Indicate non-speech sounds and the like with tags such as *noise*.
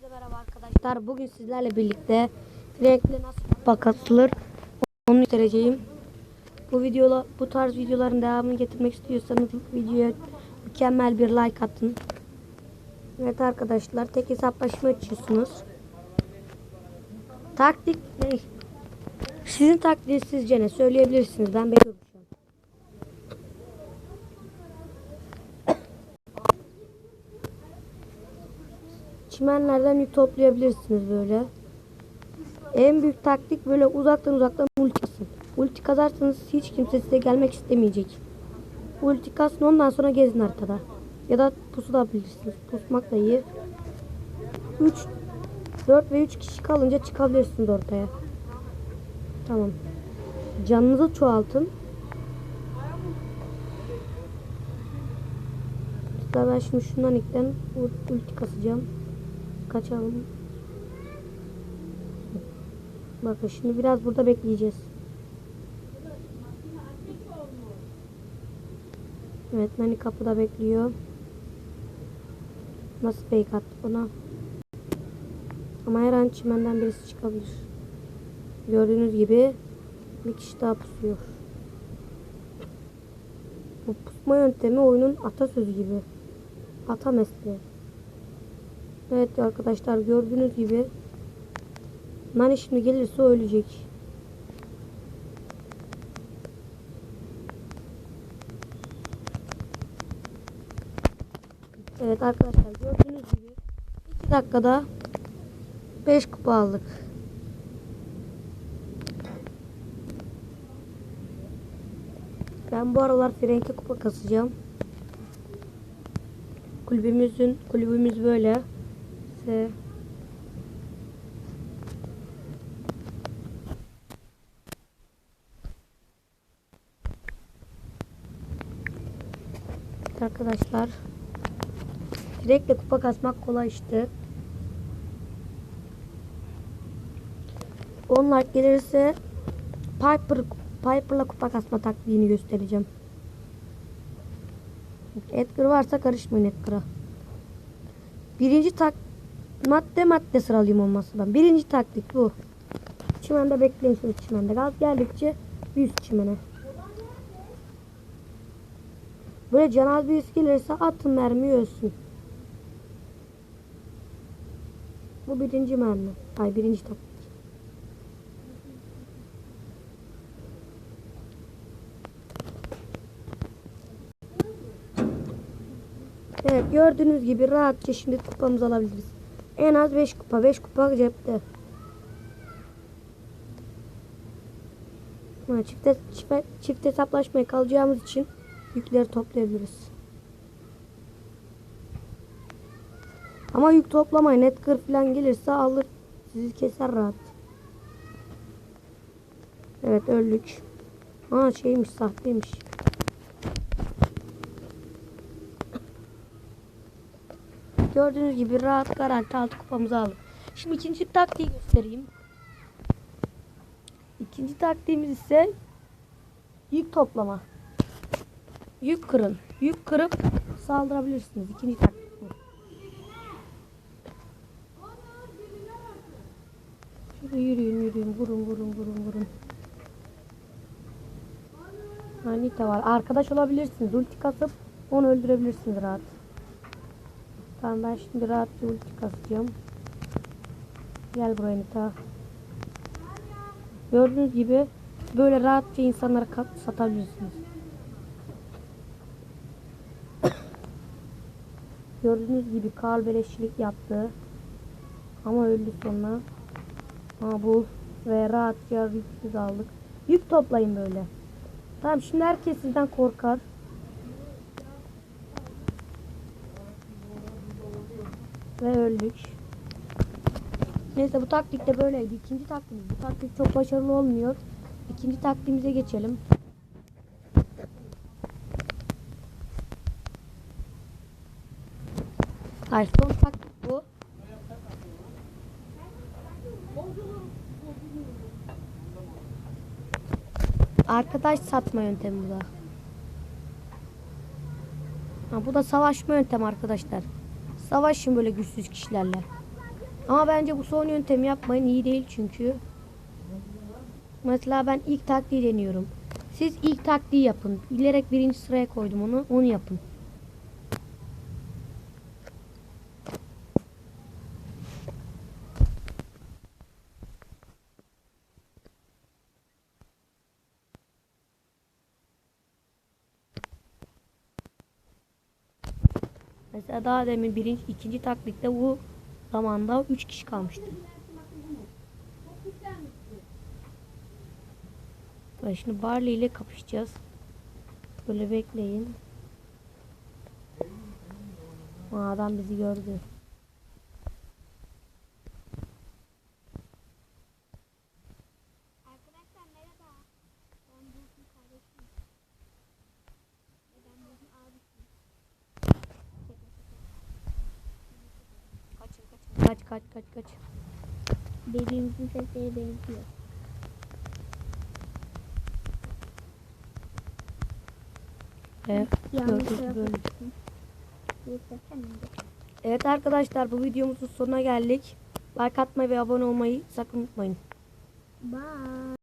Hepinize merhaba arkadaşlar. Bugün sizlerle birlikte Frank'le nasıl kupa katılır onu göstereceğim. Bu videola bu tarz videoların devamını getirmek istiyorsanız videoya mükemmel bir like atın. Evet arkadaşlar tek hesaplaşma açıyorsunuz. Taktik ne? Sizin taktiğiniz sizce ne? Söyleyebilirsiniz. Ben bekliyorum şu an. Çimenlerden yük toplayabilirsiniz böyle. En büyük taktik böyle uzaktan uzaktan ulti kasın. Ulti kazarsanız hiç kimse size gelmek istemeyecek. Ulti kasın ondan sonra gezin haritada. Ya da pusu da bilirsiniz. Pusmak da iyi. 3 4 ve 3 kişi kalınca çıkabilirsiniz ortaya. Tamam. Canınızı çoğaltın. Hatta ben şimdi şundan ilkten ult- ulti kasacağım. Kaçalım. Bakın şimdi biraz burada bekleyeceğiz. Evet Nani kapıda bekliyor. Nasıl fake attı buna? Ama her an çimenden birisi çıkabilir. Gördüğünüz gibi bir kişi daha pusuyor. Bu pusma yöntemi oyunun atasözü gibi. Ata mesleği. Evet arkadaşlar gördüğünüz gibi Nani şimdi gelirse ölecek. Evet arkadaşlar gördüğünüz gibi 2 dakikada 5 kupa aldık. Ben bu aralar Frenk'e kupa kasacağım. Kulübümüzün kulübümüz böyle. İşte Arkadaşlar Direktle kupa kasmak kolay işte. 10 like gelirse Piper Piper'la kupa kasma taktiğini göstereceğim. Edgar varsa karışmayın Edgar'a. Birinci tak madde madde sıralayayım olması ben. Birinci taktik bu. Çimende bekleyin şöyle çimende. Gaz geldikçe yüz çimene. Böyle canaz birisi gelirse atın mermiyi ölsün. Bu birinci mermi. Ay birinci taktik. Evet gördüğünüz gibi rahatça şimdi kupamızı alabiliriz. En az 5 kupa. 5 kupa cepte. Ha, çifte, çift, çift hesaplaşmaya kalacağımız için yükleri toplayabiliriz. Ama yük toplamayın. Edgar falan gelirse alır. Sizi keser rahat. Evet öldük. Aa şeymiş sahteymiş. Gördüğünüz gibi rahat garanti altı kupamızı aldık. Şimdi ikinci taktiği göstereyim. İkinci taktiğimiz ise yük toplama. Yük kırın. Yük kırıp saldırabilirsiniz. İkinci taktik bu. Şurada yürüyün yürüyün. Vurun vurun vurun vurun. Anita var. Arkadaş olabilirsiniz. Ulti kasıp onu öldürebilirsiniz rahat. Tamam ben şimdi rahatça ulti kasacağım. Gel buraya Nita. Gördüğünüz gibi böyle rahatça insanlara satabilirsiniz. *coughs* Gördüğünüz gibi Karl beleşçilik yaptı. Ama öldü sonra. Ama bu ve rahatça yüksüz aldık. Yük toplayın böyle. Tamam şimdi herkes sizden korkar. Ve öldük. Neyse bu taktik de böyleydi. İkinci taktiğimiz. Bu taktik çok başarılı olmuyor. İkinci taktiğimize geçelim. Hayır son taktik bu. Arkadaş satma yöntemi bu da. Ha, bu da savaşma yöntemi arkadaşlar. Savaşın böyle güçsüz kişilerle. Ama bence bu son yöntemi yapmayın iyi değil çünkü. Mesela ben ilk taktiği deniyorum. Siz ilk taktiği yapın. Bilerek birinci sıraya koydum onu. Onu yapın. Mesela daha demin birinci, ikinci taktikte bu zamanda 3 kişi kalmıştı. Ve şimdi Barley ile kapışacağız. Böyle bekleyin. Adam bizi gördü. Arkadaşlar merhaba. Ben Bulut'un kardeşiyim. Ve ben Bulut'un abisiyim. Kaçın kaçın. Kaç kaç kaç kaç. Birbirimizin sesleri benziyor. Evet, gördüğünüz böyle. Evet arkadaşlar bu videomuzun sonuna geldik. Like atmayı ve abone olmayı sakın unutmayın. Bye.